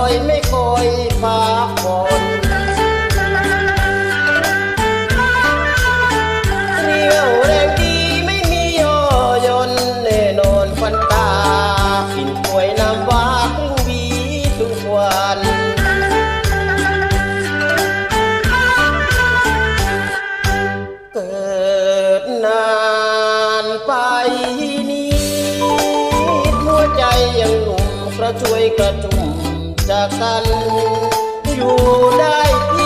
อยไม่คอยฝากผลเรียวแรงดีไม่มีย่อยนแน่นอนฟันตากินป่วยน้ำวาคุ้งวีทุกวันเกิดนานไปนี้หัวใจยังหนุ่มกระช่วยกระจุย จากกันอยู่ได้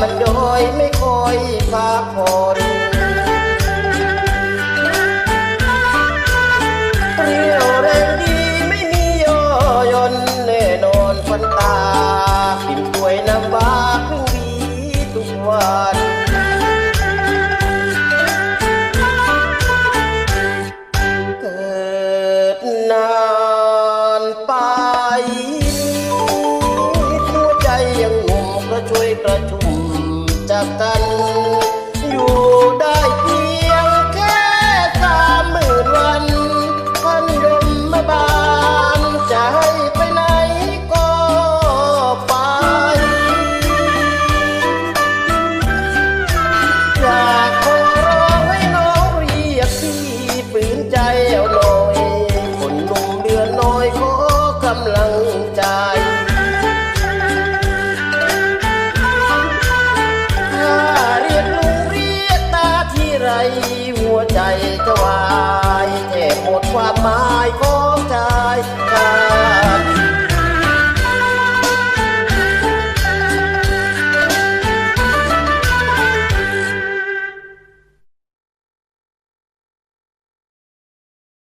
มันโดยไม่คอยพักผ่อนเรียวแรงดีไม่มีย่อยนแน่นอนฟันตาปิ่มป่วยน้ำบาครึ่งวีทุกวันเกิดนานไปหัวใจยังงุ่มกระช่วยกระชุ่ม ucapkan ความหมายของใจ